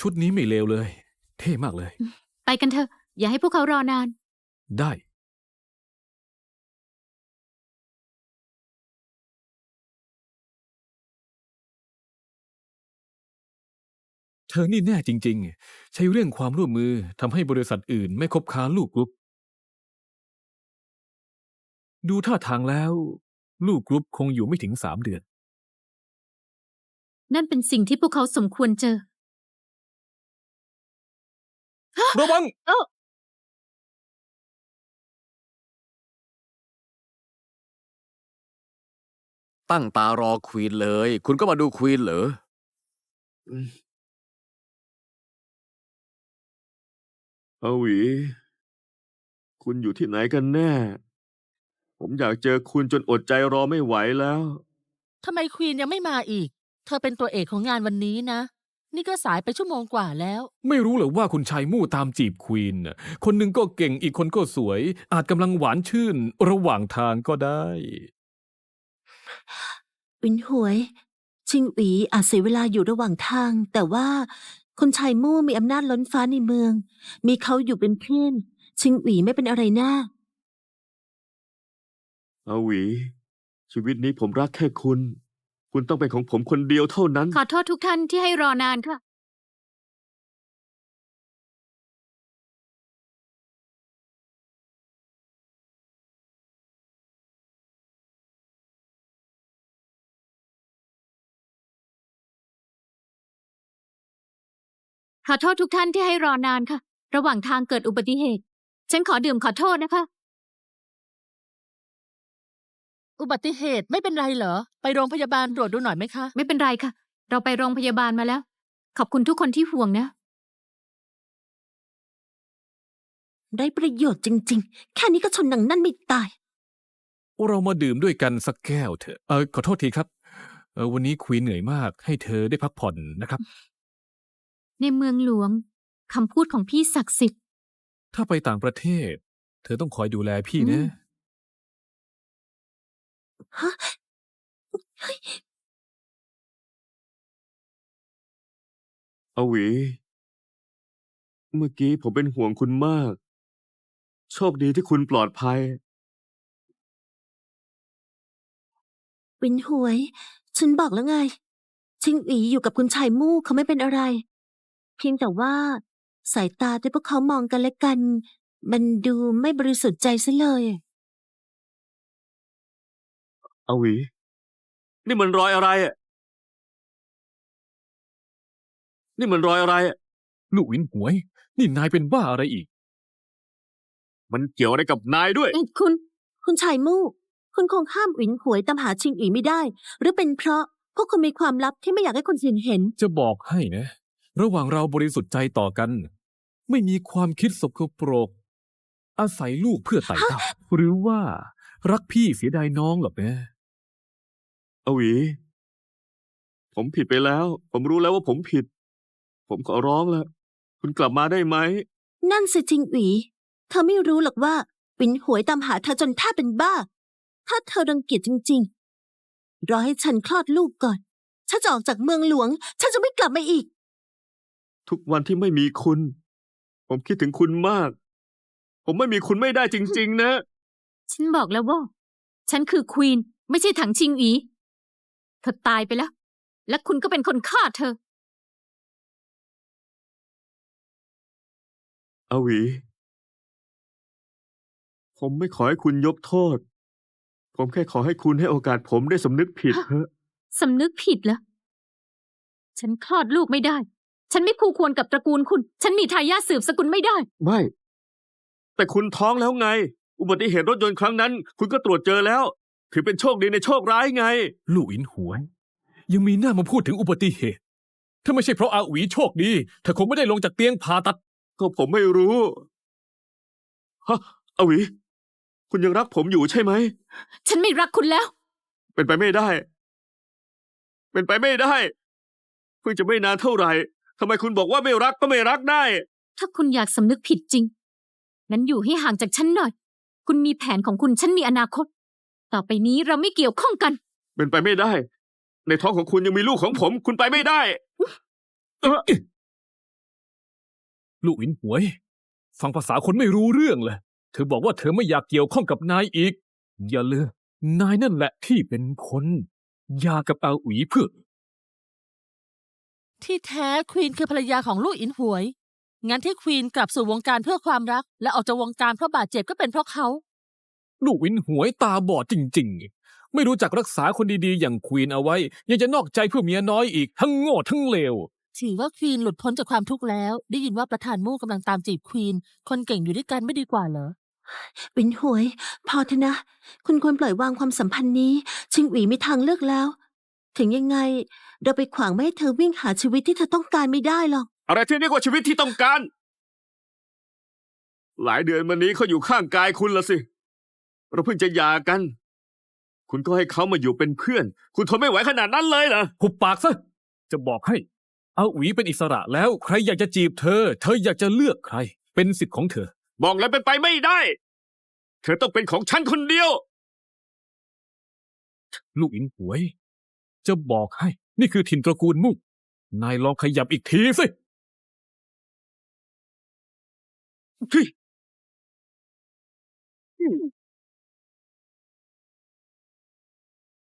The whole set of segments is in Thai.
ชุดนี้ไม่เลวเลย เท่มากเลย ไปกันเถอะ อย่าให้พวกเขารอนาน ได้ เธอนี่แน่จริง ๆ ใช้เรื่องความร่วมมือทำให้บริษัทอื่นไม่คบค้าลูกกรุ๊ป ดูท่าทางแล้ว ลูกกรุ๊ปคงอยู่ไม่ถึงสามเดือน นั่นเป็นสิ่งที่พวกเขาสมควรเจอ ระวัง เอ้า ตั้งตารอควีนเลย คุณก็มาดูควีนเหรออาหวี คุณอยู่ที่ไหนกันแน่ ผมอยากเจอคุณจนอดใจรอไม่ไหวแล้ว ทำไมควีนยังไม่มาอีก เธอเป็นตัวเอกของงานวันนี้นะ นี่ก็สายไปชั่วโมงกว่าแล้ว ไม่รู้เหรอว่าคุณชายมู่ตามจีบควีนน่ะคนหนึ่งก็เก่งอีกคนก็สวย อาจกำลังหวานชื่นระหว่างทางก็ได้ วินหวย ชิงหวีอาจเสียเวลาอยู่ระหว่างทาง แต่ว่าคนชายมู่มีอำนาจล้นฟ้าในเมือง มีเขาอยู่เป็นเพื่อน ชิงหวีไม่เป็นอะไรแน่าอาหวี ชีวิตนี้ผมรักแค่คุณ คุณต้องเป็นของผมคนเดียวเท่านั้น ขอโทษทุกท่านที่ให้รอนานค่ะ ขอโทษทุกท่านที่ให้รอนานค่ะ ระหว่างทางเกิดอุบัติเหตุ ฉันขอดื่มขอโทษนะคะ อุบัติเหตุไม่เป็นไรเหรอ ไปโรงพยาบาลตรวจดูหน่อยไหมคะ ไม่เป็นไรค่ะ เราไปโรงพยาบาลมาแล้ว ขอบคุณทุกคนที่ห่วงนะ ได้ประโยชน์จริง ๆ แค่นี้ก็ชนหนังนั่นไม่ตาย เรามาดื่มด้วยกันสักแก้วเถอะ เออขอโทษทีครับเออวันนี้ควีนเหนื่อยมากให้เธอได้พักผ่อนนะครับ ในเมืองหลวงคำพูดของพี่ศักดิ์สิทธิ์ ถ้าไปต่างประเทศ เธอต้องคอยดูแลพี่นะอืม ฮะอาหวี เมื่อกี้ผมเป็นห่วงคุณมาก โชคดีที่คุณปลอดภัย วินหวย ฉันบอกแล้วไง ชิงหวีอยู่กับคุณชายมู่เขาไม่เป็นอะไร เพียงแต่ว่า สายตาที่พวกเขามองกันและกัน มันดูไม่บริสุทธิ์ใจซะเลย อาหวี นี่มันรอยอะไรอะนี่มันรอยอะไรอะลูกวินหวย นี่นายเป็นบ้าอะไรอีก มันเกี่ยวอะไรกับนายด้วย เอ้ยคุณ คุณชายมู่ คุณคงห้ามหวินหวยตามหาชิงอีไม่ได้ หรือเป็นเพราะพวกคุณมีความลับที่ไม่อยากให้คนอื่นเห็น จะบอกให้นะ ระหว่างเราบริสุทธิ์ใจต่อกัน ไม่มีความคิดสกปรก อาศัยลูกเพื่อไต่เต้าหรือว่า รักพี่เสียดายน้องหรอกนะ อาหวี ผมผิดไปแล้ว ผมรู้แล้วว่าผมผิด ผมขอร้องแล้ว คุณกลับมาได้ไหม นั่นสิชิงอีเธอไม่รู้หรอกว่าหวินหวยตามหาเธอจนแทบเป็นบ้า ถ้าเธอรังเกียจจริง ๆ รอให้ฉันคลอดลูกก่อน ฉันจะออกจากเมืองหลวง ฉันจะไม่กลับมาอีก ทุกวันที่ไม่มีคุณ ผมคิดถึงคุณมาก ผมไม่มีคุณไม่ได้จริง ๆ นะ ฉันบอกแล้วว่า ฉันคือควีน ไม่ใช่ถังชิงอีเธอตายไปแล้ว และคุณก็เป็นคนฆ่าเธอ อาหวี ผมไม่ขอให้คุณยกโทษ ผมแค่ขอให้คุณให้โอกาสผมได้สำนึกผิดเถอะ สำนึกผิดเหรอ ฉันคลอดลูกไม่ได้ ฉันไม่คู่ควรกับตระกูลคุณ ฉันมีทายาทสืบสกุลไม่ได้ ไม่ แต่คุณท้องแล้วไง อุบัติเหตุรถยนต์ครั้งนั้น คุณก็ตรวจเจอแล้ว ถือเป็นโชคดีในโชคร้ายไง ลูกวินหวย ยังมีหน้ามาพูดถึงอุบัติเหตุ ถ้าไม่ใช่เพราะอาหวีโชคดีเธอคงไม่ได้ลงจากเตียงผ่าตัด ก็ผมไม่รู้ ฮะอาหวี คุณยังรักผมอยู่ใช่ไหม ฉันไม่รักคุณแล้ว เป็นไปไม่ได้ เป็นไปไม่ได้ เพิ่งจะไม่นานเท่าไหร่ทำไมคุณบอกว่าไม่รักก็ไม่รักได้ ถ้าคุณอยากสำนึกผิดจริงนั้นอยู่ให้ห่างจากฉันหน่อย คุณมีแผนของคุณฉันมีอนาคต ต่อไปนี้เราไม่เกี่ยวข้องกัน เป็นไปไม่ได้ ในท้องของคุณยังมีลูกของผม คุณไปไม่ได้ลูกหวินหวย ฟังภาษาคนไม่รู้เรื่องเลย เธอบอกว่าเธอไม่อยากเกี่ยวข้องกับนายอีก อย่าเลยนายนั่นแหละที่เป็นคนหยากับอาหวีเพื่อ ที่แท้ควีนคือภรรยาของลูกอินหวย งั้นที่ควีนกลับสู่วงการเพื่อความรัก และออกจากวงการเพราะบาดเจ็บก็เป็นเพราะเขา ลูกหวินหวยตาบอดจริง ๆ ไม่รู้จักรักษาคนดีๆ อย่างควีนเอาไว้ ยังจะนอกใจเพื่อเมียน้อยอีก ทั้งโง่ทั้งเลว ถือว่าควีนหลุดพ้นจากความทุกข์แล้ว ได้ยินว่าประธานมู่กำลังตามจีบควีน คนเก่งอยู่ด้วยกันไม่ดีกว่าเหรอ วินหวย พอเถอะนะ คุณควรปล่อยวางความสัมพันธ์นี้ ชิงหวีมีทางเลือกแล้ว ถึงยังไง เราไปขวางไม่ให้เธอวิ่งหาชีวิตที่เธอต้องการไม่ได้หรอก อะไรที่เรียกว่าชีวิตที่ต้องการ หลายเดือนมานี้เขาอยู่ข้างกายคุณละสิ เราเพิ่งจะหย่ากัน คุณก็ให้เขามาอยู่เป็นเพื่อน คุณทนไม่ไหวขนาดนั้นเลยเหรอ หุบปากซะ จะบอกให้อาหวีเป็นอิสระแล้วใครอยากจะจีบเธอ เธออยากจะเลือกใคร เป็นสิทธิ์ของเธอ บอกแล้วเป็นไปไม่ได้ เธอต้องเป็นของฉันคนเดียว ลูกอินหวย จะบอกให้ นี่คือถิ่นตระกูลมุ่งนายลองขยับอีกทีสิ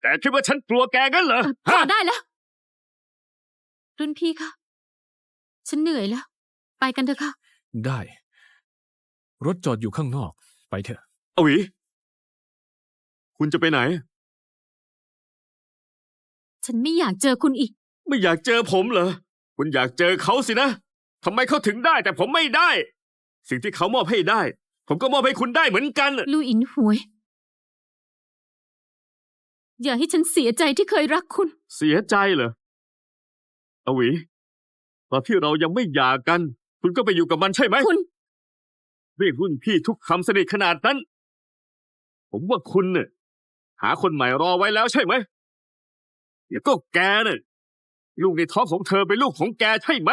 แต่คิดว่าฉันกลัวแกงั้นเหรอพอฮะได้แล้ว รุ่นพี่คะ ฉันเหนื่อยแล้ว ไปกันเถอะค่ะ ได้ รถจอดอยู่ข้างนอก ไปเถอะ อวีคุณจะไปไหน ฉันไม่อยากเจอคุณอีก ไม่อยากเจอผมเหรอ คุณอยากเจอเขาสินะทำไมเขาถึงได้แต่ผมไม่ได้ สิ่งที่เขามอบให้ได้ ผมก็มอบให้คุณได้เหมือนกัน ลู่อินหวย อย่าให้ฉันเสียใจที่เคยรักคุณ เสียใจเหรออวีตอนที่เรายังไม่หย่ากัน คุณก็ไปอยู่กับมันใช่ไหมคุณ เรียกรุ่นพี่ทุกคำสนิทขนาดนั้น ผมว่าคุณเนี่ยหาคนใหม่รอไว้แล้วใช่ไหมเดี๋ยวก็แกเนี่ยลูกในท้องของเธอเป็นลูกของแกใช่ไหม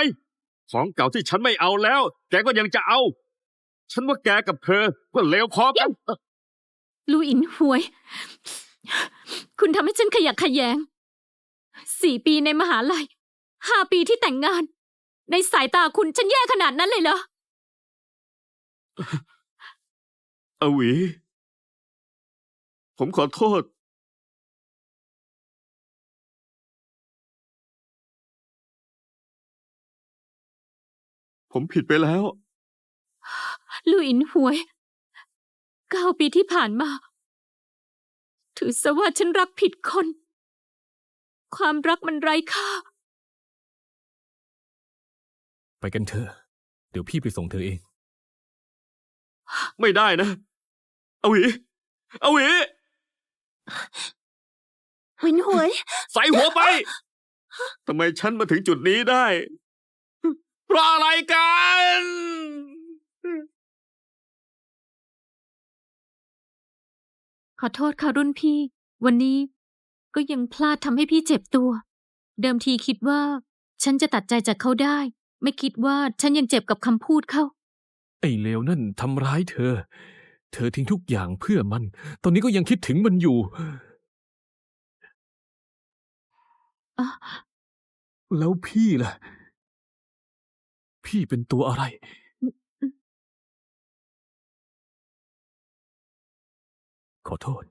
ของเก่าที่ฉันไม่เอาแล้ว แกก็ยังจะเอา ฉันว่าแกกับเธอก็เลวพอกัน ลู่อินหวย คุณทำให้ฉันขยักขยแยง สี่ปีในมหาลัย ห้าปีที่แต่งงาน ในสายตาคุณฉันแย่ขนาดนั้นเลยเหรออวี ผมขอโทษ ผมผิดไปแล้ว ลู่อินหวย เก้าปีที่ผ่านมา ถือซะว่าฉันรักผิดคน ความรักมันไร้ค่า ไปกันเถอะ เดี๋ยวพี่ไปส่งเธอเอง ไม่ได้นะอวีอวีวินหวย ใส่หัวไป ทำไมฉันมาถึงจุดนี้ได้ เพราะอะไรกัน ขอโทษค่ะรุ่นพี่ วันนี้ก็ยังพลาดทำให้พี่เจ็บตัว เดิมทีคิดว่า ฉันจะตัดใจจากเขาได้ ไม่คิดว่าฉันยังเจ็บกับคำพูดเขาไอ้เลวนั่นทำร้ายเธอ เธอทิ้งทุกอย่างเพื่อมัน ตอนนี้ก็ยังคิดถึงมันอยู่อะแล้วพี่ล่ะ พี่เป็นตัวอะไร ขอโทษ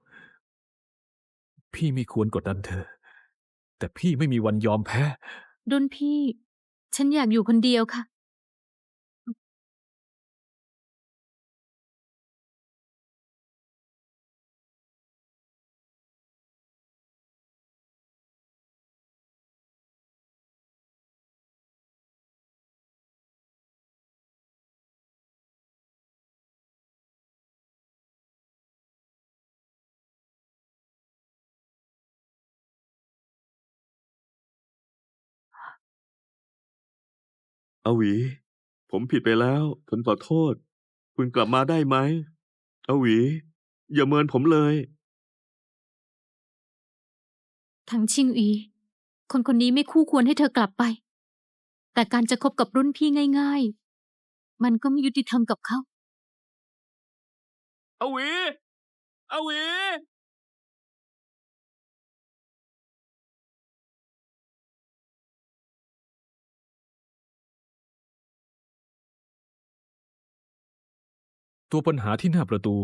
พี่ไม่ควรกดดันเธอ แต่พี่ไม่มีวันยอมแพ้ รุ่นพี่ ฉันอยากอยู่คนเดียวค่ะ อวี ผมผิดไปแล้ว ผมขอโทษ คุณกลับมาได้ไหมอวี อย่าเมินผมเลย ทั้งชิงอี คนคนนี้ไม่คู่ควรให้เธอกลับไป แต่การจะคบกับรุ่นพี่ง่าย ๆ มันก็ไม่ยุติธรรมกับเขาอวีอวี ตัวปัญหาที่หน้าประตู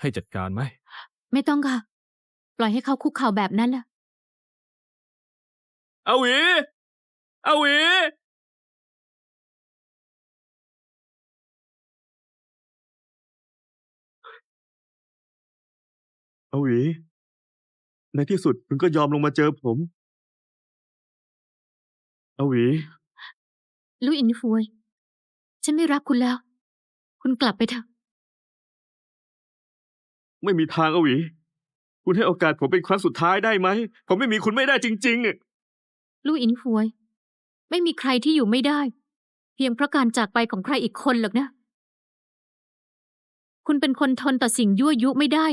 ให้จัดการไหม ไม่ต้องค่ะ ปล่อยให้เขาคุกเข่าแบบนั้นล่ะเอาหวีเอาหวีเอาหวีในที่สุดคุณก็ยอมลงมาเจอผม เอาหวีลู่อินฟวย ฉันไม่รักคุณแล้ว คุณกลับไปเถอะ ไม่มีทางเอาหวี คุณให้โอกาสผมเป็นครั้งสุดท้ายได้ไหม ผมไม่มีคุณไม่ได้จริงๆอะลู่อินฟวย ไม่มีใครที่อยู่ไม่ได้ เพียงเพราะการจากไปของใครอีกคนหรอกนะ คุณเป็นคนทนต่อสิ่งยั่วยุไม่ได้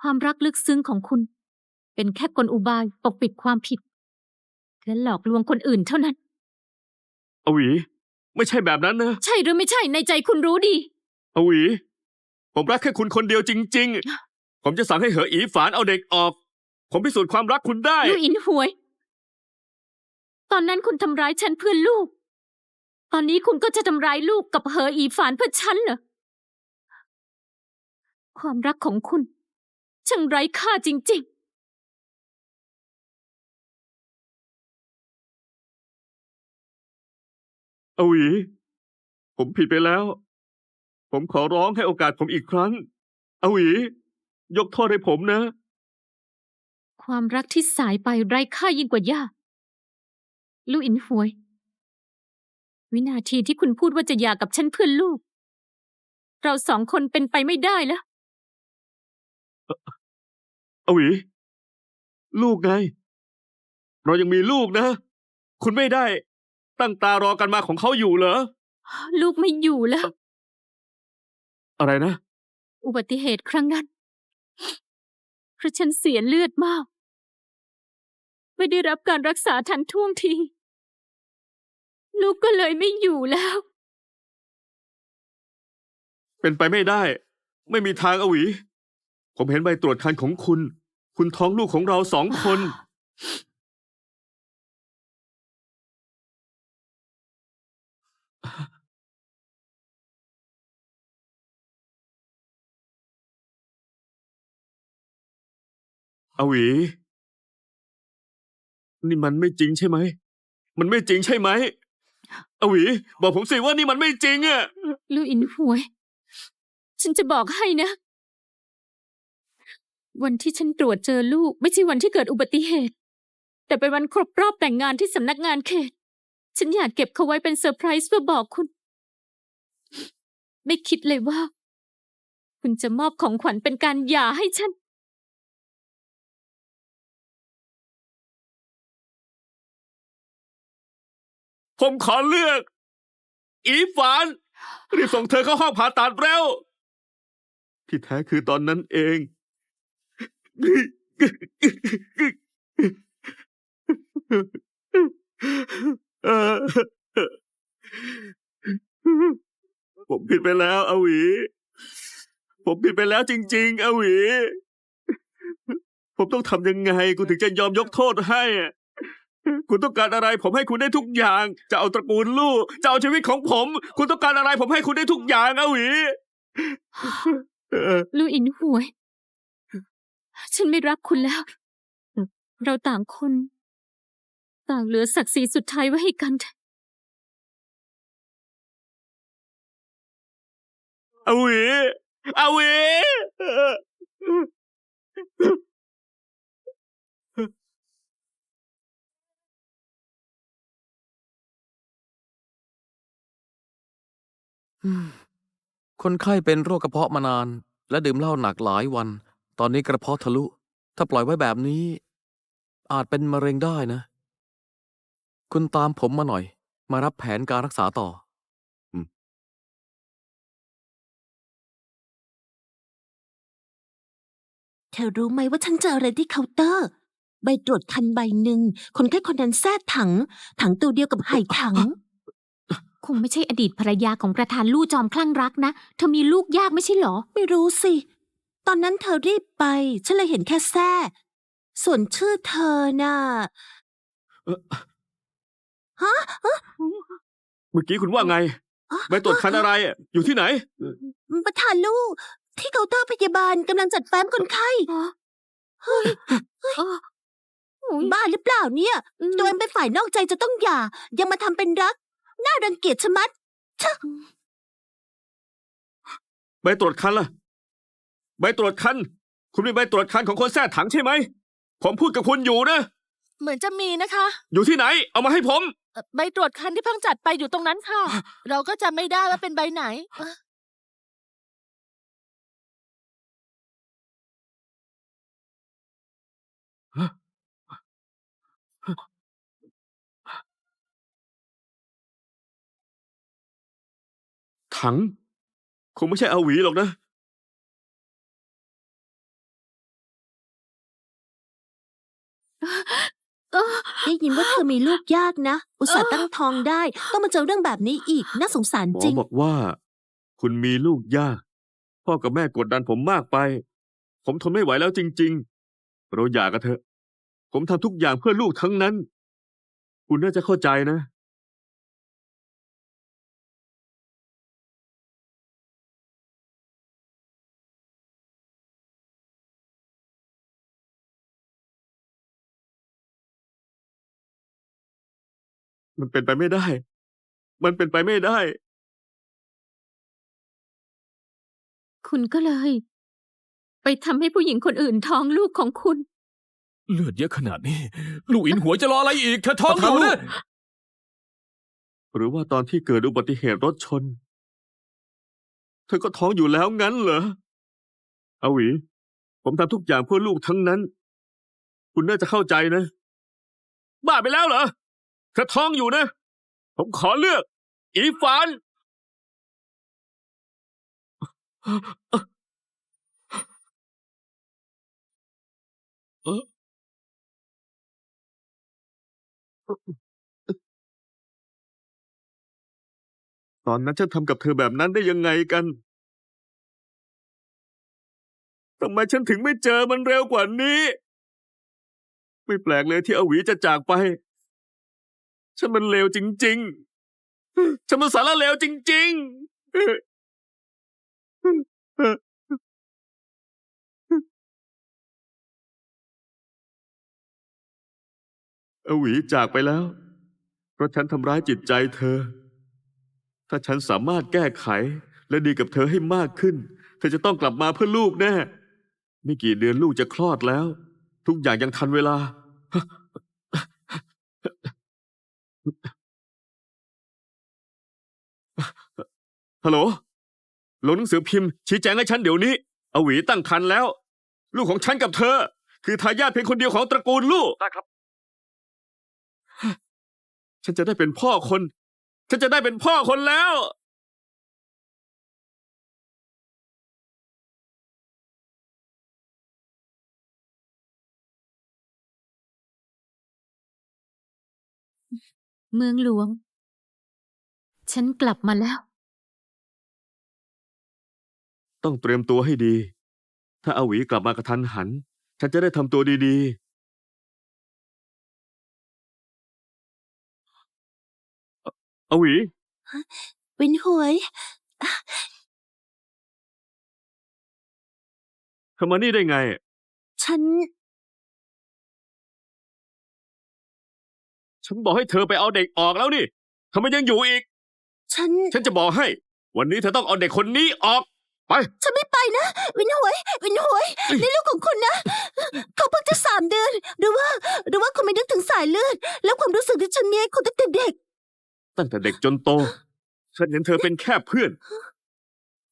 ความรักลึกซึ้งของคุณ เป็นแค่กลอุบายปกปิดความผิดและหลอกลวงคนอื่นเท่านั้นเอาหวี ไม่ใช่แบบนั้นนะ ใช่หรือไม่ใช่ในใจคุณรู้ดีเอาหวี ผมรักแค่คุณคนเดียวจริง ๆ ผมจะสั่งให้เหออีฝานเอาเด็กออก ผมพิสูจน์ความรักคุณได้ ลู่อินหวย ตอนนั้นคุณทำร้ายฉันเพื่อลูก ตอนนี้คุณก็จะทำร้ายลูกกับเหออีฝานเพื่อฉันเหรอ ความรักของคุณช่างไร้ค่าจริงเอาหวีผมผิดไปแล้ว ผมขอร้องให้โอกาสผมอีกครั้ง เอาหวียกโทษให้ผมนะๆความรักที่สายไปไร้ค่ายิ่งกว่าย่าลู่อินหวย วินาทีที่คุณพูดว่าจะหย่ากับฉันเพื่อลูก เราสองคนเป็นไปไม่ได้แล้วเอาหวีลูกไง เรายังมีลูกนะ คุณไม่ได้ ตั้งตารอกันมาของเขาอยู่เหรอ ลูกไม่อยู่แล้ว อะไรนะ อุบัติเหตุครั้งนั้น เพราะฉันเสียเลือดมาก ไม่ได้รับการรักษาทันท่วงที ลูกก็เลยไม่อยู่แล้ว เป็นไปไม่ได้ ไม่มีทางเอาหวี ผมเห็นใบตรวจคันของคุณ คุณท้องลูกของเราสองคน อาหวี นี่มันไม่จริงใช่ไหม มันไม่จริงใช่ไหมอาหวี บอกผมสิว่านี่มันไม่จริงอะลูกอินหวย ฉันจะบอกให้นะ วันที่ฉันตรวจเจอลูก ไม่ใช่วันที่เกิดอุบัติเหตุ แต่เป็นวันครบรอบแต่งงานที่สำนักงานเขต ฉันอยากเก็บเขาไว้เป็นเซอร์ไพรส์เพื่อบอกคุณ ไม่คิดเลยว่า คุณจะมอบของขวัญเป็นการหย่าให้ฉัน ผมขอเลือก อีฟาน รีบส่งเธอเข้าห้องผ่าตัดเร็วที่แท้คือตอนนั้นเอง ผมผิดไปแล้วอวี ผมผิดไปแล้วจริง ๆ อวี ผมต้องทำยังไงกูถึงจะยอมยกโทษให้อะ คุณต้องการอะไรผมให้คุณได้ทุกอย่าง จะเอาตระกูลลูก จะเอาชีวิตของผม คุณต้องการอะไรผมให้คุณได้ทุกอย่างอาหวีเออลูกอินหวย ฉันไม่รักคุณแล้ว เราต่างคน ต่างเหลือศักดิ์ศรีสุดท้ายไว้ให้กันเถอะอาหวีอาหวี คนไข้เป็นโรคกระเพาะมานาน และดื่มเหล้าหนักหลายวัน ตอนนี้กระเพาะทะลุ ถ้าปล่อยไว้แบบนี้ อาจเป็นมะเร็งได้นะ คุณตามผมมาหน่อย มารับแผนการรักษาต่อ เธอรู้ไหมว่าฉันเจออะไรที่เคาน์เตอร์ ใบตรวจคันใบหนึ่ง คนแค่คนนั้นแทรกถัง ถังตัวเดียวกับไห่ถัง คงไม่ใช่อดีตภรรยาของประธานลู่จอมคลั่งรักนะ เธอมีลูกยากไม่ใช่เหรอ ไม่รู้สิ ตอนนั้นเธอรีบไป ฉันเลยเห็นแค่แท้ส่วนชื่อเธอน่ะเมื่อกี้คุณว่าไงอ๋อใบตรวจคันอะไรอะอยู่ที่ไหน ประธานลูก ที่เคาน์เตอร์พยาบาลกำลังจัดแฟ้มคนไข้เฮ้ยอ้อโอ้ยบ้าหรือเปล่าเนี่ยอืมตัวเองเป็นฝ่ายนอกใจจะต้องหย่ายังมาทำเป็นรัก น่ารังเกียจชะมัดใบตรวจคันล่ะ ใบตรวจคัน คุณมีใบตรวจคันของคนแท้ถังใช่ไหม ผมพูดกับคุณอยู่นะ เหมือนจะมีนะคะอยู่ที่ไหน เอามาให้ผม เอ่อใบตรวจคันที่เพิ่งจัดไปอยู่ตรงนั้นค่ะ เราก็จำไม่ได้ว่าเป็นใบไหนเอ่อ ถัง คงไม่ใช่อาหวีหรอกนะ ได้ยินว่าเธอมีลูกยากนะ อุตส่าห์ตั้งท้องได้ ต้องมาเจอเรื่องแบบนี้อีก น่าสงสารหมอจริง บอกว่า คุณมีลูกยาก พ่อกับแม่กดดันผมมากไป ผมทนไม่ไหวแล้วจริง ๆ เราหย่ากันเถอะ ผมทำทุกอย่างเพื่อลูกทั้งนั้น คุณน่าจะเข้าใจนะ มันเป็นไปไม่ได้ มันเป็นไปไม่ได้ คุณก็เลย ไปทำให้ผู้หญิงคนอื่นท้องลูกของคุณ เลือดเยอะขนาดนี้ ลูกอินหัวยจะรออะไรอีกเธอท้องอยู่นะหรือว่าตอนที่เกิดอุบัติเหตุรถชน เธอก็ท้องอยู่แล้วงั้นเหรออาหวี ผมทำทุกอย่างเพื่อลูกทั้งนั้น คุณน่าจะเข้าใจนะ บ้าไปแล้วเหรอ เธอท้องอยู่นะ ผมขอเลือก อีฟานตอนนั้นฉันทำกับเธอแบบนั้นได้ยังไงกัน ทำไมฉันถึงไม่เจอมันเร็วกว่านี้ ไม่แปลกเลยที่อวีจะจากไป ฉันมันเลวจริง ๆ ฉันมันสารเลวจริง ๆอวีจากไปแล้ว เพราะฉันทำร้ายจิตใจเธอ ถ้าฉันสามารถแก้ไขและดีกับเธอให้มากขึ้น เธอจะต้องกลับมาเพื่อลูกแน่ ไม่กี่เดือนลูกจะคลอดแล้ว ทุกอย่างยังทันเวลา ฮัลโหลลงหนังสือพิมพ์ชี้แจงให้ฉันเดี๋ยวนี้ อวีตั้งครรภ์แล้ว ลูกของฉันกับเธอ คือทายาทเพียงคนเดียวของตระกูลลูก ได้ครับ ฉันจะได้เป็นพ่อคน ฉันจะได้เป็นพ่อคนแล้ว เมืองหลวง ฉันกลับมาแล้ว ต้องเตรียมตัวให้ดี ถ้าอาหวีกลับมากระทันหัน ฉันจะได้ทำตัวดีๆอาอาหวี วินหวย เธอมานี่ได้ไง ฉัน ฉันบอกให้เธอไปเอาเด็กออกแล้วนี่ทำไมยังอยู่อีก ฉัน ฉันจะบอกให้ วันนี้เธอต้องเอาเด็กคนนี้ออก ไป ฉันไม่ไปนะ วินหวย วินหวยนี่ลูกของคุณนะ เขาเพิ่งจะสามเดือน หรือว่า หรือว่าคุณไม่นึกถึงสายเลือด แล้วความรู้สึกที่ฉันมีให้คุณตั้งแต่เด็ก ตั้งแต่เด็กจนโต ฉันเห็นเธอเป็นแค่เพื่อน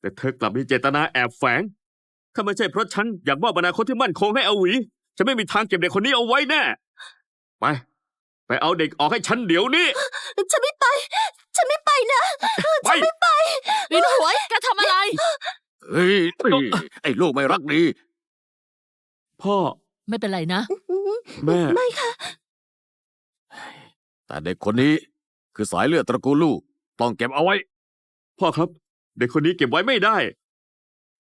แต่เธอกลับมีเจตนาแอบแฝง ถ้าไม่ใช่เพราะฉันอยากมอบอนาคตที่มั่นคงให้อาหวีจะไม่มีทางเก็บเด็กคนนี้เอาไว้แน่ ไป ไปเอาเด็กออกให้ฉันเดี๋ยวนี้ ฉันไม่ไป ฉันไม่ไปนะ ไปวินหวยแกทำอะไร เฮ้ยนี่ไอ้ลูกไม่รักดี พ่อ ไม่เป็นไรนะ แม่ ไม่ค่ะ แต่เด็กคนนี้คือสายเลือดตระกูลลูก ต้องเก็บเอาไว้ พ่อครับ เด็กคนนี้เก็บไว้ไม่ได้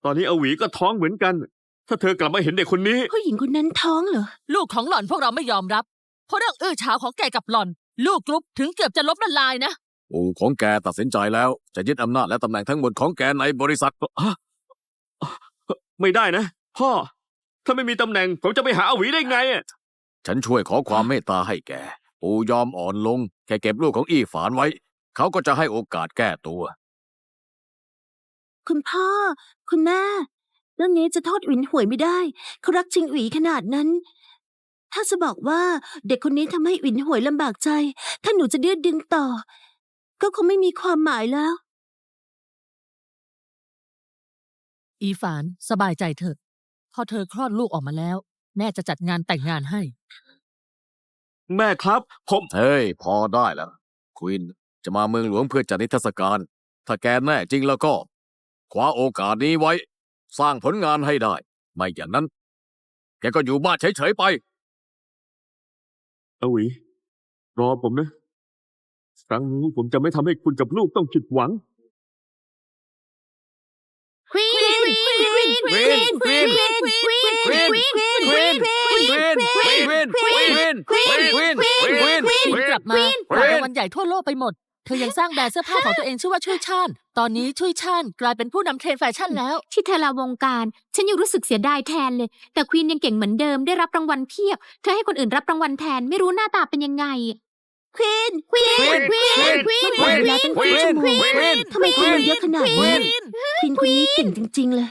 ตอนนี้อาหวีก็ท้องเหมือนกัน ถ้าเธอกลับมาเห็นเด็กคนนี้ ผู้หญิงคนนั้นท้องเหรอ ลูกของหล่อนพวกเราไม่ยอมรับ เพราะเรื่องอื้อฉาวของแกกับหล่อน ลูกกรุ๊ปถึงเกือบจะล้มละลายนะ ปู่ของแกตัดสินใจแล้ว จะยึดอำนาจและตำแหน่งทั้งหมดของแกในบริษัทไม่ได้นะ พ่อ ถ้าไม่มีตำแหน่ง ผมจะไปหาอาหวีได้ไงอะฉันช่วยขอความเมตตาให้แก ปู่ยอมอ่อนลงแค่เก็บลูกของอี้ฝานไว้ เขาก็จะให้โอกาสแก้ตัว คุณพ่อ คุณแม่ เรื่องนี้จะโทษหวินหวยไม่ได้ เขารักชิงหวีขนาดนั้น ถ้าจะบอกว่าเด็กคนนี้ทำให้หวินหวยลำบากใจ ถ้าหนูจะดื้อดึงต่อ ก็คงไม่มีความหมายแล้ว อีฝานสบายใจเถอะ พอเธอคลอดลูกออกมาแล้ว แม่จะจัดงานแต่งงานให้ แม่ครับ ผม เฮ้ย พอได้แล้วควินจะมาเมืองหลวงเพื่อจัดนิทรรศการ ถ้าแกแน่จริงแล้วก็คว้าโอกาสนี้ไว้ สร้างผลงานให้ได้ ไม่อย่างนั้น แกก็อยู่บ้านเฉยๆไป อาหวีรอผมนะครั้งนี้ผมจะไม่ทำให้คุณกับลูกต้องผิดหวัง ควีนควีนควีนควีนควีนควีนควีนควีนควีนกลับมาขวารางวัลใหญ่ทั่วโลกไปหมด เธอยังสร้างแบรนด์เสื้อผ้าของตัวเองชื่อว่าช่วยชาติตอนนี้ช่วยชาติกลายเป็นผู้นำเทรนด์แฟชั่นแล้ว ที่เธอลาวงการ ฉันยังรู้สึกเสียดายแทนเลย แต่ควีนยังเก่งเหมือนเดิมได้รับรางวัลเพียบ เธอให้คนอื่นรับรางวัลแทนไม่รู้หน้าตาเป็นยังไง ควีน ควีน ควีน ควีน ควีนเวลาตั้งครึ่งชั่วโมงทำไมควีนเยอะขนาดนี้ควีนคนนี้เก่งจริง ๆ เลย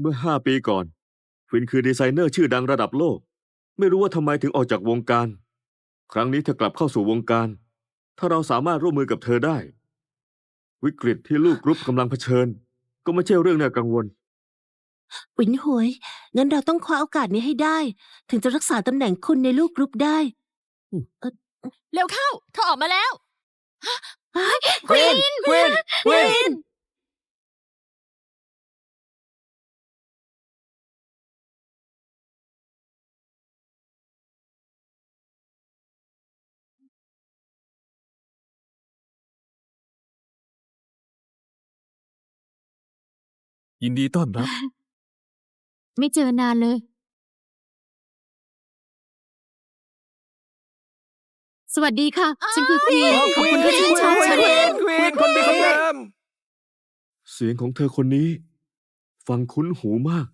เมื่อห้าปีก่อนควินคือดีไซเนอร์ชื่อดังระดับโลก ไม่รู้ว่าทำไมถึงออกจากวงการ ครั้งนี้เธอกลับเข้าสู่วงการ ถ้าเราสามารถร่วมมือกับเธอได้ วิกฤตที่ลูกกรุ๊ปกำลังเผชิญ ก็ไม่ใช่เรื่องน่ากังวล หวินหวย งั้นเราต้องคว้าโอกาสนี้ให้ได้ ถึงจะรักษาตำแหน่งคุณในลูกกรุ๊ปได้เร็วเข้าเธอออกมาแล้ว ควินควินควิน ยินดีต้อนรับ ไม่เจอนานเลย สวัสดีค่ะ ฉันคือควีนขอบคุณที่ชื่นชอบฉันควินคนดีคนเดิมเสียงของเธอคนนี้ ฟังคุ้นหูมาก